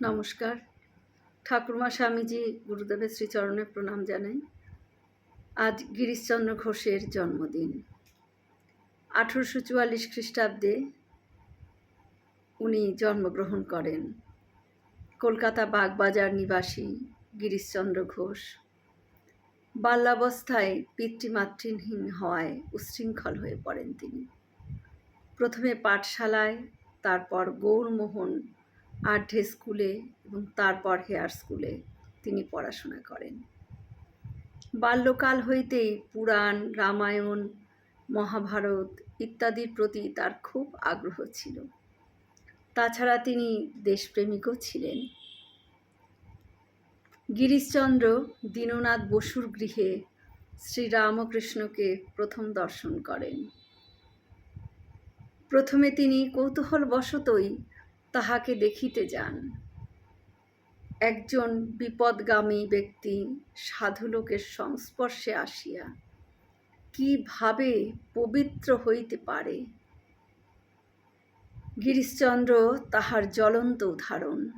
নমস্কার। ঠাকুরমা স্বামীজি গুরুদেবের শ্রীচরণে প্রণাম জানাই। আজ গিরিশচন্দ্র ঘোষের জন্মদিন। আঠেরোশো চুয়াল্লিশ খ্রিস্টাব্দে উনি জন্মগ্রহণ করেন। কলকাতা বাগবাজার নিবাসী গিরিশচন্দ্র ঘোষ। বাল্যাবস্থায় পিতৃমাতৃহীন হওয়ায় উচ্ছৃঙ্খল হয়ে পড়েন তিনি। প্রথমে পাঠশালায়, তারপর গৌরমোহন আঢ্যে স্কুলে এবং তারপর হেয়ার স্কুলে তিনি পড়াশোনা করেন। বাল্যকাল হইতেই পুরাণ, রামায়ণ, মহাভারত ইত্যাদির প্রতি তার খুব আগ্রহ ছিল। তাছাড়া তিনি দেশপ্রেমিকও ছিলেন। গিরিশচন্দ্র দীননাথ বসুর গৃহে শ্রীরামকৃষ্ণকে প্রথম দর্শন করেন। প্রথমে তিনি কৌতূহলবশতই তাহাকে দেখিতে যান। একজন বিপদগামী ব্যক্তি সাধুলোকের সংস্পর্শে আসিয়া কীভাবে পবিত্র হইতে পারে? গিরিশচন্দ্র তাহার জ্বলন্ত উদাহরণ।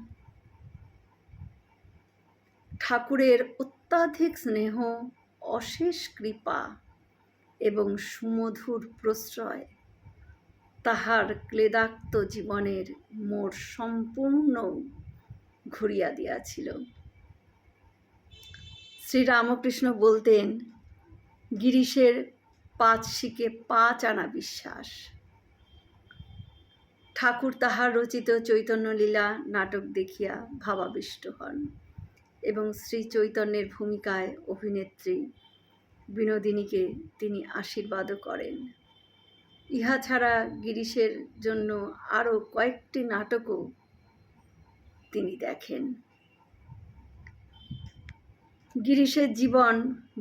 ঠাকুরের অত্যাধিক স্নেহ, অশেষ কৃপা এবং সুমধুর প্রশ্রয় তাহার ক্লেদাক্ত জীবনের মোড় সম্পূর্ণ ঘুরিয়া দিয়াছিল। শ্রীরামকৃষ্ণ বলতেন, গিরিশের পাঁচ শিখে পাঁচ আনা বিশ্বাস। ঠাকুর তাহার রচিত চৈতন্যলীলা নাটক দেখিয়া ভাবাবিষ্ট হন এবং শ্রী চৈতন্যের ভূমিকায় অভিনেত্রী বিনোদিনীকে তিনি আশীর্বাদও করেন। ইহা ছাড়া গিরিশের জন্য আরও কয়েকটি নাটকও তিনি দেখেন। গিরিশের জীবন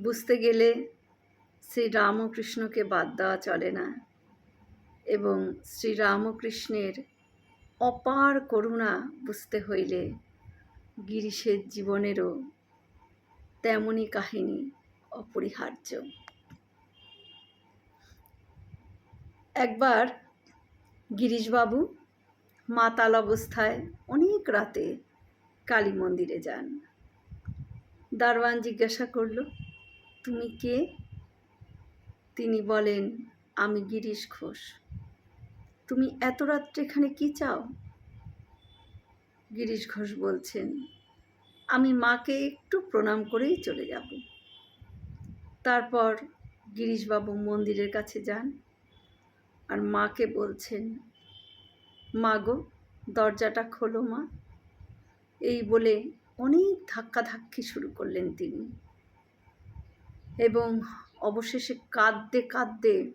বুঝতে গেলে শ্রী রামকৃষ্ণকে বাদ দেওয়া চলে না এবং শ্রী রামকৃষ্ণের অপার করুণা বুঝতে হইলে গিরিশের জীবনেরও তেমনই কাহিনী অপরিহার্য। একবার গিরিশবাবু মাতাল অবস্থায় অনেক রাতে কালী মন্দিরে যান। দারওয়ান জিজ্ঞাসা করল, তুমি কে? তিনি বলেন, আমি গিরিশ ঘোষ। তুমি এত রাত্রে এখানে কি চাও? গিরিশ ঘোষ বলছেন, আমি মাকে একটু প্রণাম করেই চলে যাব। তারপর গিরিশবাবু মন্দিরের কাছে যান। আর মাকে বলছেন, মা গো, দরজাটা খোলো মা। এই বলে অনেক ধাক্কাধাক্কি শুরু করলেন তিনি। এবং অবশেষে কাঁদতে কাঁদতে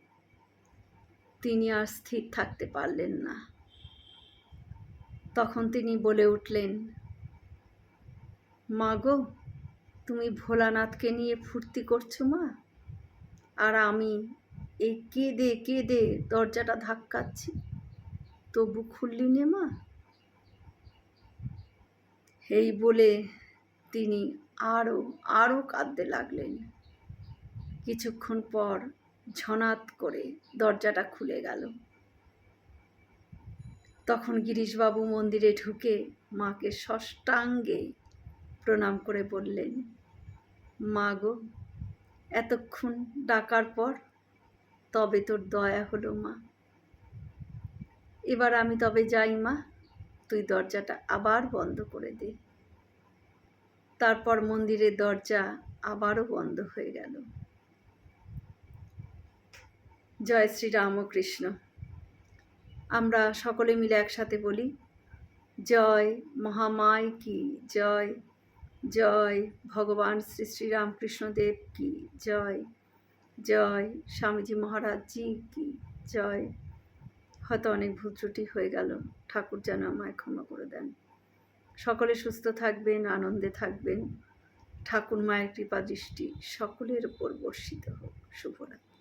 তিনি আর স্থির থাকতে পারলেন না। তখন তিনি বলে উঠলেন, মা গো, তুমি ভোলানাথকে নিয়ে ফুর্তি করছ মা? আর আমি এই কেঁদে কেঁদে দরজাটা ধাক্কাচ্ছি। তবু খুললি নে মা। এই বলে তিনি আরও আরও কাঁদতে লাগলেন। কিছুক্ষণ পর ঝনাত করে দরজাটা খুলে গেল। তখন গিরিশবাবু মন্দিরে ঢুকে মাকে ষষ্ঠাঙ্গে প্রণাম করে বললেন, মা গো, এতক্ষণ ডাকার পর তবে তোর দয়া হলো, মা। এবার আমি তবে যাই, মা। তুই দরজাটা আবার বন্ধ করে দে। তারপর মন্দিরের দরজা আবারও বন্ধ হয়ে গেল। জয় শ্রী রামকৃষ্ণ। আমরা সকলে মিলে একসাথে বলি, জয় মহামায় কি? জয় জয় ভগবান শ্রী শ্রীরামকৃষ্ণদেব কি? জয়। জয়, স্বামীজি মহারাজ, জি কি জয়। হয়তো অনেক ভুল ত্রুটি হয়ে গেল, ঠাকুর যেন আমায় ক্ষমা করে দেন। সকলে সুস্থ থাকবেন, আনন্দে থাকবেন। ঠাকুর মায়ের কৃপা দৃষ্টি সকলের উপর বর্ষিত হোক। শুভরাত্রি।